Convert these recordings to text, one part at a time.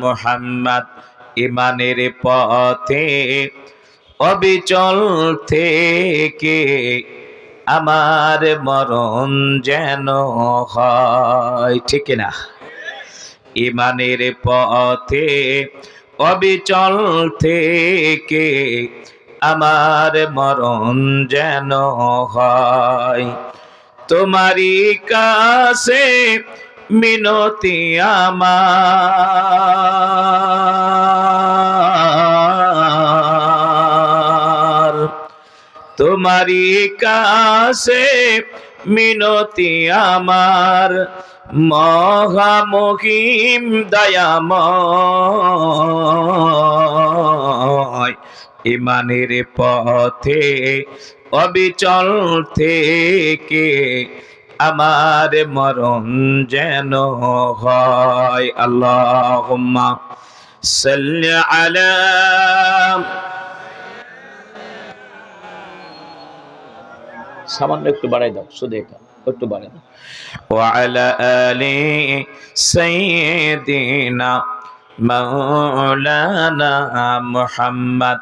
মোহাম্মদ ইমানের পথে অবিচল থেকে আমার মরণ যেন হয়, ঠিক না ইমানের পথে অবিচল থেকে আমার মরণ যেন হয়। তোমারই কাছে মিনতি আমার। তোমারই কাছে মিনতি আমার। মহামহিম দয়াময়। ইমানের পথে অবিচল থেকে আমার মরণ যেন হয় আল্লাহ আলা সামান্য একটু বাড়াই দাও, শুধু এটা, একটু বাড়াই দাও। ওয়ালা আলি সাইয়্যিদিনা মাওলানা মুহাম্মদ,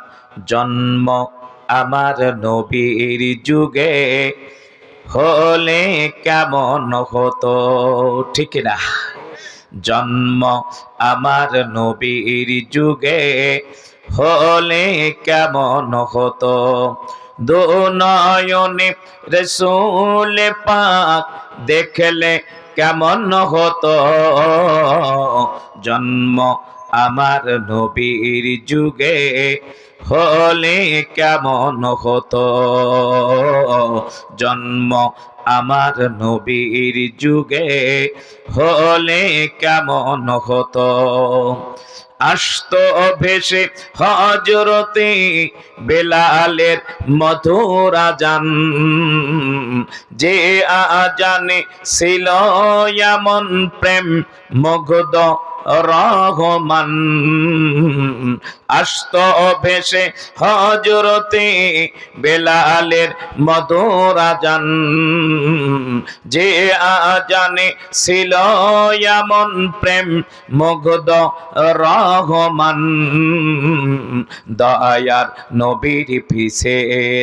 জন্ম আমার নবীর যুগে। হলে কেমন হতো? ঠিক না জন্ম আমার নবীর যুগে হলে কেমন হতো? দো রসুল পাক দেখলে কেমন হতো? জন্ম আমার নবীর যুগে হলে কেমন হতো? জন্ম আমার নবীর যুগে হলে কেমন হতো? আসত ভেসে হজরতে বেলালের মধুর আজান, যে আজানে ছিল এমন প্রেম মগধ রহমান আস্ত ভেসে হজরতে বেলালের মধুর আজান যে আজানে ছিল এমন প্রেম মুগ্ধ রহমান দয়ার নবীর পিছে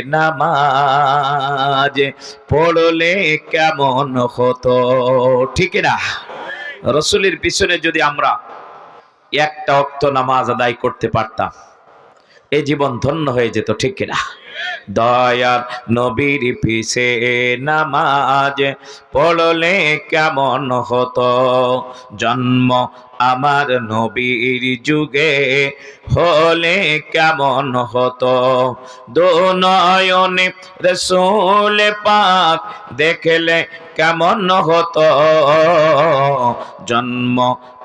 নামাজ পড়লে কেমন হতো? ঠিক না? রসুলের পিছনে যদি আমরা একটা অক্ত নামাজ আদায় করতে পারতাম এই জীবন ধন্য হয়ে যেত, ঠিক কিনা? দয়ার নবীর পিছে নামাজ পড়লে কেমন হতো? জন্ম আমার নবীর যুগে হলে কেমন হতো? দো নয়নে রসুল পাক দেখলে কেমন হতো? জন্ম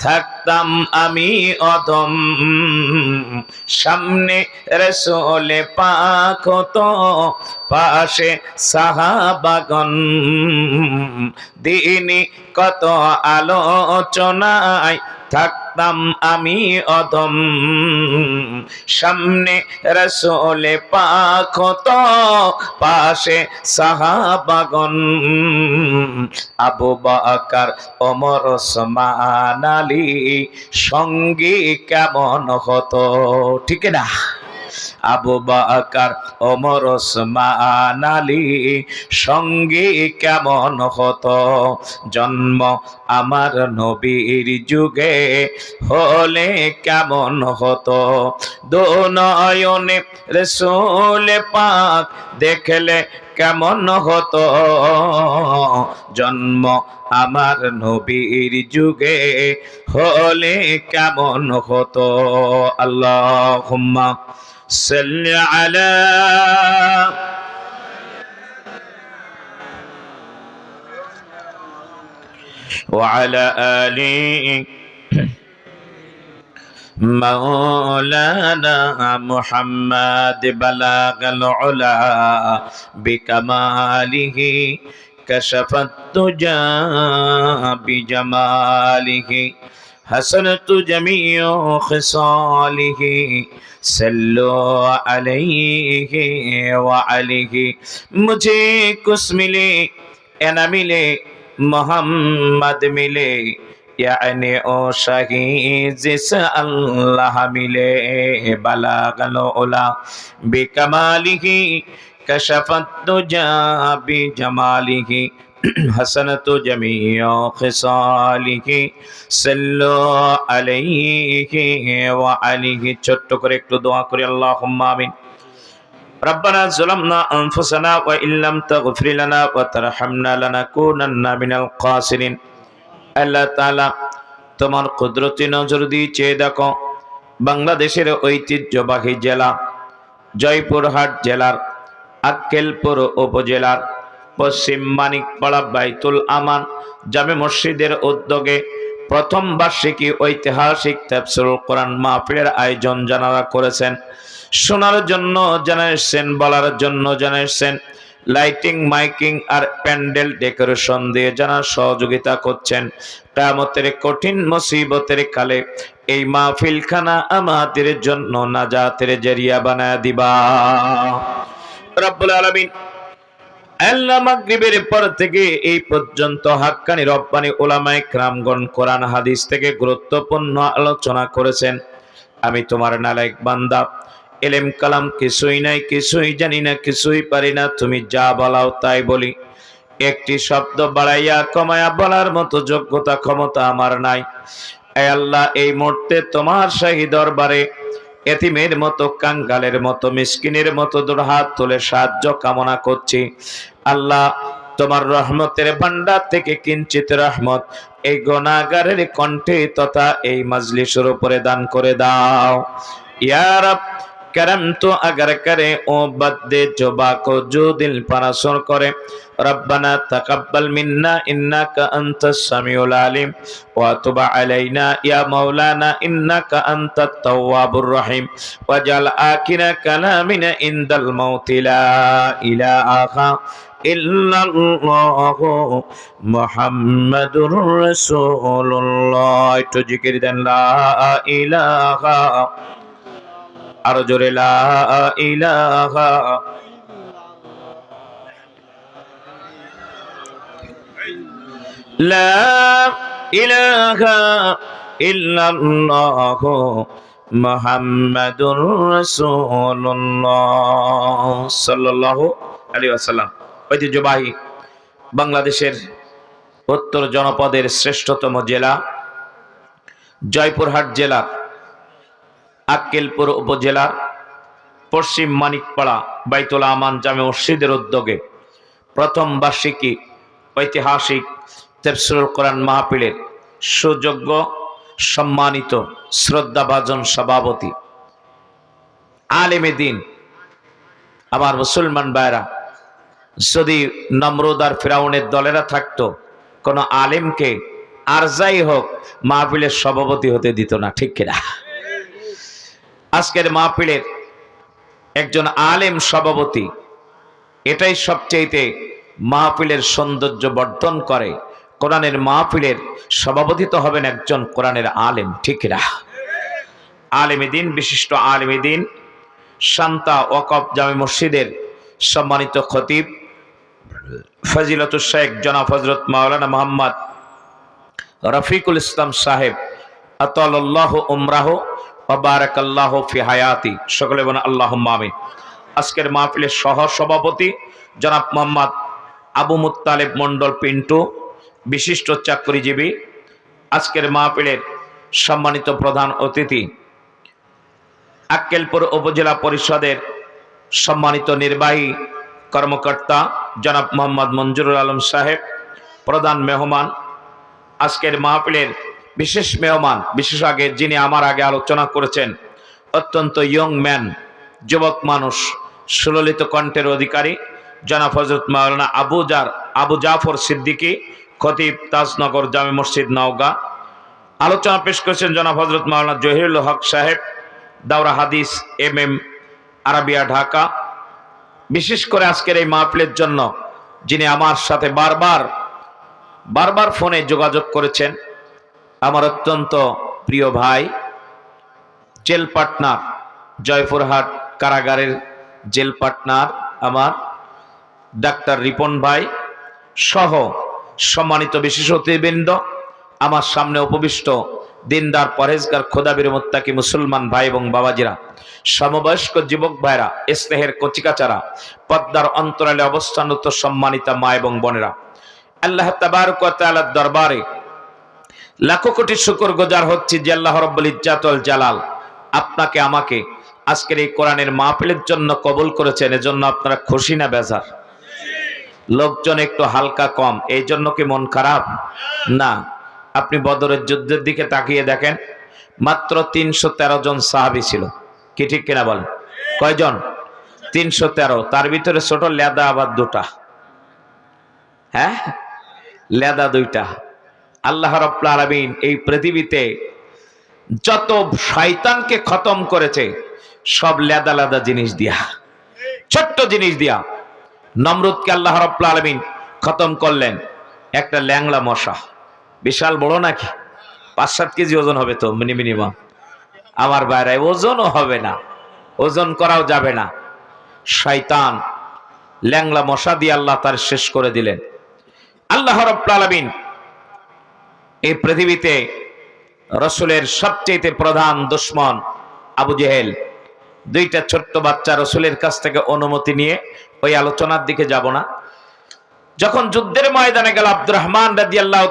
থাকতাম আমি অদম। সামনে রসোলে পাক তো পাশে সাহাবাগন দিনী কত আলোচনায় থাকতাম আমি অধম। সামনে রসোলে পাখত পাশে সাহাবাগন আবু বাকার অমর সমানালি সঙ্গী কেমন হতো? ঠিক না? আবু বাকার, ওমর, ওসমান আলী, সঙ্গে কেমন হতো? জন্ম আমার নবীর যুগে হলে কেমন হতো? দো নয়নে রসুল পাক দেখলে কেমন হতো জন্ম আমার নবীর যুগে হলে কেমন হতো আল্লাহ সাল্লি আলা وعلى آل مولانا محمد بلاغ العلا بكماله كشف الدجى بجماله حسنت جميع خصاله صلوا عليه وعليه مجھے کس ملے انا ملے محمد ملے يعني أشهي جس الله ملے بلاغ الأولى بكماله كشف الدجى بجماله حسنت جميع خصاله صلوا عليه وعليه ছোট্ট করে একটু দোয়া করি আল্লাহুম্মা আমিন ربنا ظلمنا أنفسنا وإن لم تغفر لنا وترحمنا لنكونن من القاسرين আল্লাহ তাআলা তোমার কুদরতি নজর দিয়ে চেয়ে দেখো, বাংলাদেশের ঐতিহ্যবাহী জেলা জয়পুরহাট জেলার, আক্কেলপুর উপজেলার, পশ্চিম মানিকপাড়া বাইতুল আমান জামে মসজিদের উদ্যোগে প্রথম বার্ষিকী ঐতিহাসিক তাফসিরুল কোরআন মাহফিলের আয়োজন জানারা করেছেন। শোনার জন্য জানাইছেন, বলার জন্য জানাইছেন। লাইটিং, মাইকিং আর প্যান্ডেল ডেকোরেশন দিয়ে যারা সহযোগিতা করছেন কামতের কঠিন মুসিবতের কালে এই মাহফিলখানা আমাদের জন্য নাজাতের জেরিয়া বানায় দিবা। রব্বুল আলামিন আল্লাহ মাগরিবের পর থেকে এই পর্যন্ত হাক্কানি রব্বানি ওলামায়ে ক্রামগণ কোরআন, হাদিস থেকে গুরুত্বপূর্ণ আলোচনা করেছেন। আমি তোমার নালায়েক বান্দা এলেম কালাম কিছুই নাই, কিছুই জানি না, কিছুই পারি না, তুমি যা বলাও তাই বলি। একটি শব্দ বাড়াইয়া কমায়া বলার মতো যোগ্যতা, ক্ষমতা আমার নাই। আল্লাহ, এই মুহূর্তে তোমার শাহী দরবারে এতিমের মতো, কাঙ্গালের মতো, মিসকিনের মতো দুরহাত তুলে সাহায্য কামনা করছি। আল্লাহ, তোমার রহমতের ভান্ডার থেকে কিঞ্চিত রহমত এই গনাগারের কণ্ঠে তথা এই মাজলিসের উপরে দান করে দাও। ইয়ার करम तो अगर करे ओ बदे जोबा को जो दिल परासुर करे ربنا تقبل منا إنك أنت السميع العليم وتب علينا يا مولانا إنك أنت التواب الرحيم واجعل آخر كلامنا عند الموت لا إله إلا الله محمد رسول الله تذكر لا إله আরও সাল্লাল্লাহু ঐতিহ্যবাহী বাংলাদেশের উত্তর জনপদের শ্রেষ্ঠতম জেলা জয়পুরহাট জেলা। আক্কেলপুর উপজেলার পশ্চিম মানিকপাড়া, বাইতুল আমান জামে মসজিদের উদ্যোগে প্রথম বার্ষিকী ঐতিহাসিক তেফসরুল কোরআন মাহফিলের সুযোগ্য সম্মানিত শ্রদ্ধাভাজন সভাপতি আলেমে দিন, আমার মুসলমান ভাইরা, যদি নমরুদার ফেরাউনের দলেরা থাকতো, কোনো আলেমকে আর যাই হোক মাহফিলের সভাপতি হতে দিত না, ঠিক কিনা? আজকের মাহফিলের একজন আলেম সভাপতি এটাই সবচেয়েতে মাহফিলের সৌন্দর্য বর্ধন করে। কোরআনের মাহফিলের সভাপতি তো হবেন একজন কোরআনের আলেম, ঠিক না? আলেমী দিন, বিশিষ্ট আলেমী দিন, শান্তা ওয়াকফ জামে মসজিদের সম্মানিত খতিব ফজিলত শেখ জনাব হজরত মাওলানা মোহাম্মদ রফিকুল ইসলাম সাহেব আতাল্লাহ উমরাহ বারাকাল্লাহ ফি হায়াতি। সকলে বলেন আল্লাহ আমিন। আজকের মাহফিলের সহ সভাপতি জনাব মোহাম্মদ আবু মুত্তালেব মন্ডল পিন্টু, বিশিষ্ট চাকরিজীবী, আজকের মাহফিলের সম্মানিত প্রধান অতিথি, আক্কেলপুর উপজেলা পরিষদের সম্মানিত নির্বাহী কর্মকর্তা জনাব মোহাম্মদ মঞ্জুরুল আলম সাহেব, প্রধান মেহমান। আজকের মাহফিলের বিশেষ মেহমান, বিশেষ আগে যিনি আমার আগে আলোচনা করেছেন, অত্যন্ত ইয়ং ম্যান যুবক মানুষ, সুললিত কণ্ঠের অধিকারী, জনাব হজরত মাওলানা আবু জার, আবু জাফর সিদ্দিকী, খতিব তাজনগর জামে মসজিদ নওগাঁ। আলোচনা পেশ করেছেন জনাব হজরত মাওলানা জহিরুল হক সাহেব, দাওরা হাদিস এম এম আরাবিয়া, ঢাকা। বিশেষ করে আজকের এই মাহফিলের জন্য যিনি আমার সাথে বারবার বারবার ফোনে যোগাযোগ করেছেন আমার অত্যন্ত প্রিয় ভাই জেল পার্টনার জয়পুরহাট কারাগারের জেল পার্টনার আমার ডাক্তার রিপন ভাই সহ সম্মানিত বিশেষ অতিবৃন্দ আমার সামনে উপবিষ্ট দিনদার পরেজগার খোদাবির মোত্তাকি মুসলমান ভাই এবং বাবাজিরা, সমবয়স্ক যুবক ভাইরা স্নেহের কচিকাচারা, পদ্মার অন্তরালে অবস্থানত সম্মানিতা মা এবং বোনেরা। আল্লাহ তাবারক ওয়া দরবারে লাখো কোটি শুকর গোজার হচ্ছে যে আল্লাহ রব্বুল ইজ্জাতুল জালাল আপনাকে, আমাকে আজকের এই কোরআনের মাহফিলের জন্য কবুল করেছেন, এজন্য আপনারা খুশি না বেজার? লোকজন একটু হালকা কম, এই জন্য কি মন খারাপ? না, আপনি বদরের যুদ্ধের দিকে তাকিয়ে দেখেন, মাত্র তিনশো তেরো জন সাহাবি ছিল। কি ঠিক কিনা বলেন? কয়জন? তিনশো তেরো, তার ভিতরে ছোট লেদা আবার দুটা। হ্যাঁ? লেদা দুইটা। আল্লাহ রব্লা আলমিন এই পৃথিবীতে যত শয়তানকে খতম করেছে, সব লেদা লেদা জিনিস দিয়া, ছোট্ট জিনিস দিয়া নমরুদকে আল্লাহ রব্লা আলমিন খতম করলেন। একটা ল্যাংলা মশা, বিশাল বড় নাকি? পাঁচ সাত কেজি ওজন হবে তো, মিনি মিনিমাম। আমার বাইরে ওজনও হবে না, ওজন করাও যাবে না। শয়তান ল্যাংলা মশা দিয়ে আল্লাহ তার শেষ করে দিলেন। আল্লাহ রব্লা আলমিন এই পৃথিবীতে রসুলের সবচেয়ে প্রধান দুশ্মন আবু জেহেল। দুইটা ছোট্ট বাচ্চা রসুলের কাছ থেকে অনুমতি নিয়ে ওই আলোচনার দিকে যাব না। যখন যুদ্ধের ময়দানে গেল আব্দুর রহমান রাজি আল্লাহ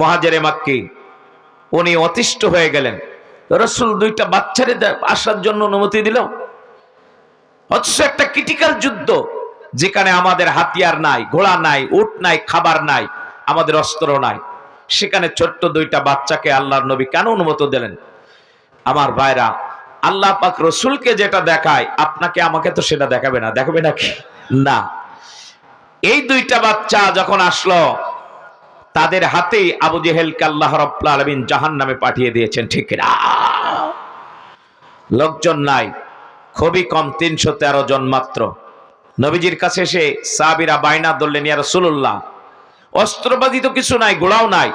মহাজেরে মাক্কি, উনি অতিষ্ঠ হয়ে গেলেন। রসুল দুইটা বাচ্চারে আসার জন্য অনুমতি দিল। অথচ একটা ক্রিটিক্যাল যুদ্ধ, যেখানে আমাদের হাতিয়ার নাই, ঘোড়া নাই, উট নাই, খাবার নাই, আমাদের অস্ত্র নাই। সেখানে ছোট্ট দুইটা বাচ্চাকে আল্লাহর নবী কেন অনুমতি দিলেন? আমার ভাইরা, আল্লাহ পাক রসুলকে যেটা দেখায়, আপনাকে আমাকে তো সেটা দেখাবে না। দেখাবে নাকি না। এই দুইটা বাচ্চা যখন আসলো, তাদের হাতে আবু জেহেলকে আল্লাহ রব্লা আলমিন জাহান নামে পাঠিয়ে দিয়েছেন, ঠিক না লোকজন নাই, খুবই কম, তিনশো তেরো জন মাত্র। নবীজির কাছে এসে সাবিরা বাইনা ধরলেন, ইয়া রসুল্লাহ অস্ত্রবাদী তো কিছু নাই, গোড়াও নাই।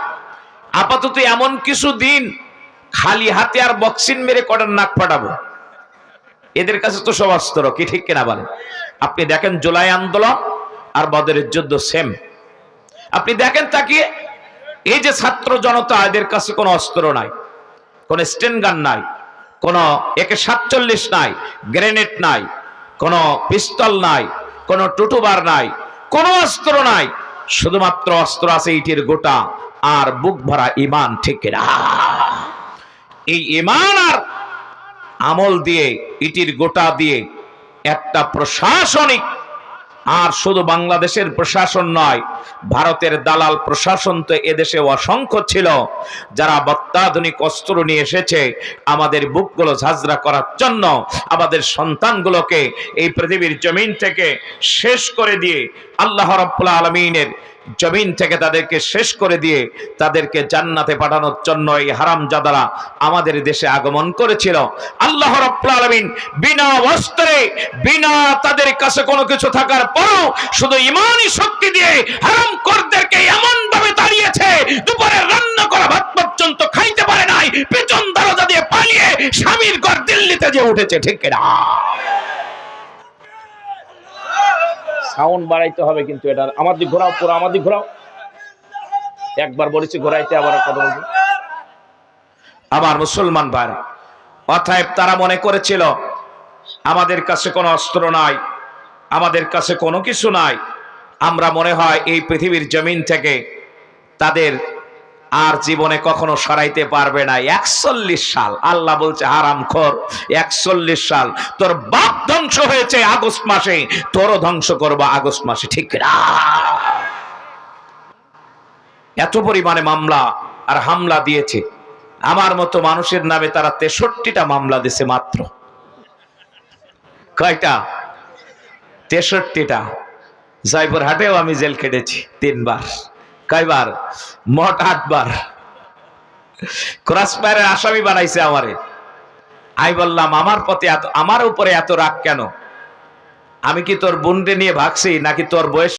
আপাতত এমন কিছু দিন খালি হাতে আর বক্সিন মেরে কটার নাক ফাটাবো। এদের কাছে তো সব অস্ত্র, কি ঠিক কিনা বলেন? আপনি দেখেন জুলাই আন্দোলন আর বদরের যুদ্ধ সেম আপনি দেখেন তাকিয়ে এই যে ছাত্র জনতা, এদের কাছে কোনো অস্ত্র নাই, কোনো স্টেন গান নাই, কোনো একে সাতচল্লিশ নাই, গ্রেনেড নাই, কোনো পিস্তল নাই, কোনো টুটুবার নাই, কোনো অস্ত্র নাই। শুধুমাত্র অস্ত্র আছে ইটির গোটা, আর বুক ভরা ইমান ঠিক না এই ইমান আর আমল দিয়ে, ইটির গোটা দিয়ে একটা প্রশাসনিক আর শুধু বাংলাদেশের প্রশাসন নয়, ভারতের দালাল প্রশাসন তো এদেশে অসংখ্য ছিল, যারা অত্যাধুনিক অস্ত্র নিয়ে এসেছে, আমাদের বুকগুলো ঝাঁঝরা করার জন্য আমাদের সন্তানগুলোকে এই পৃথিবীর জমিন থেকে শেষ করে দিয়ে আল্লাহ রব্লা আলমিনের জমিন থেকে তাদেরকে শেষ করে দিয়ে তাদেরকে জান্নাতে পাঠানোর জন্য এই হারাম জাদারা আমাদের দেশে আগমন করেছিল। আল্লাহ বিনা অস্ত্রে, বিনা তাদের কাছে কোনো কিছু থাকার পরও শুধু ইমানই শক্তি দিয়ে হারাম করদেরকে এমন ভাবে দাঁড়িয়েছে দুপুরে রান্না করা ভাত পর্যন্ত খাইতে পারে নাই, পেছন দরজা দিয়ে পালিয়ে স্বামীর ঘর দিল্লিতে যে উঠেছে, ঠিক না সাউন্ড বাড়াইতে হবে কিন্তু এটা। আমার দিক ঘোরাও, পুরো আমার দিক ঘোরাও। একবার বলেছি, ঘোরাইতে আবার কথা বলব। আমার মুসলমান ভাই, অতএব তারা মনে করেছিল, আমাদের কাছে কোনো অস্ত্র নাই, আমাদের কাছে কোনো কিছু নাই। আমরা মনে হয় এই পৃথিবীর জমিন থেকে তাদের আর জীবনে কখনো সরাইতে পারবে না। একচল্লিশ সাল। আল্লাহ বলছে, হারাম খর, একচল্লিশ সাল। তোর বাপ ধ্বংস হয়েছে আগস্ট মাসে। তোরও ধ্বংস করব আগস্ট মাসে। ঠিক না এত পরিমাণে মামলা আর হামলা দিয়েছে। আমার মতো মানুষের নামে তারা তেষট্টিটা মামলা দিছে মাত্র। কয়টা? তেষট্টিটা। জয়পুর হাটেও আমি জেল খেটেছি তিনবার। কয়বার? মোট আটবার। ক্রসফায়ারের আসামি বানাইছে আমারে। আমি বললাম, আমার পথে এত, আমার উপরে এত রাগ কেন? আমি কি তোর বোনকে নিয়ে ভাগছি নাকি তোর বয়স